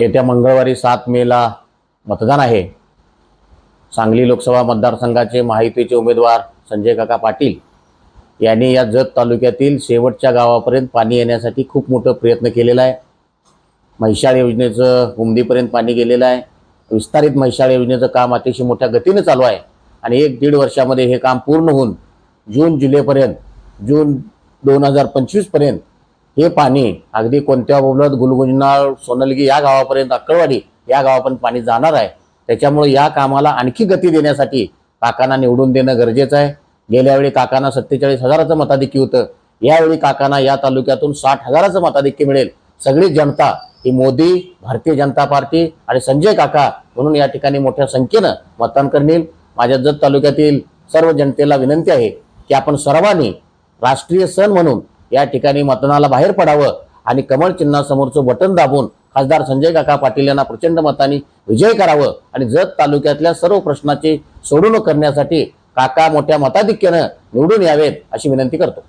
येत्या मंगळवारी सात मेला मतदान आहे. सांगली लोकसभा मतदारसंघाचे महायुतीचे उमेदवार संजय काका पाटील यांनी या जत तालुक्यातील शेवटच्या गावापर्यंत पाणी येण्यासाठी खूप मोठं प्रयत्न केलेला आहे. म्हैशाळ योजनेचं उमदीपर्यंत पाणी गेलेलं आहे. विस्तारित म्हैशाळ योजनेचं काम अतिशय मोठ्या गतीनं चालू आहे. आणि एक दीड वर्षामध्ये हे काम पूर्ण होऊन जून जुलैपर्यंत जून दोन हजार पंचवीसपर्यंत हे पाणी अगदी कोणत्या बोलत गुलगुंजनाळ सोनलगी या गावापर्यंत अक्कळवाडी या गावापर्यंत पाणी जाणार आहे. त्याच्यामुळे या कामाला आणखी गती देण्यासाठी काकांना निवडून देणं गरजेचं आहे. गेल्या वेळी काकांना सत्तेचाळीस हजाराचं मताधिक्य होतं. यावेळी काकांना या तालुक्यातून साठ हजाराचं मताधिक्य मिळेल. सगळी जनता ही मोदी भारतीय जनता पार्टी आणि संजय काका म्हणून या ठिकाणी मोठ्या संख्येनं मतदान करतील. माझ्या जत तालुक्यातील सर्व जनतेला विनंती आहे की आपण सर्वांनी राष्ट्रीय सण म्हणून या ठिकाणी मतदानाला बाहेर पडावं आणि कमळ चिन्हासमोरचं बटन दाबून खासदार संजय काका पाटील यांना प्रचंड मताने विजय करावं आणि जत तालुक्यातल्या सर्व प्रश्नाची सोडवणूक करण्यासाठी काका मोठ्या मताधिक्यानं निवडून यावेत अशी विनंती करतो.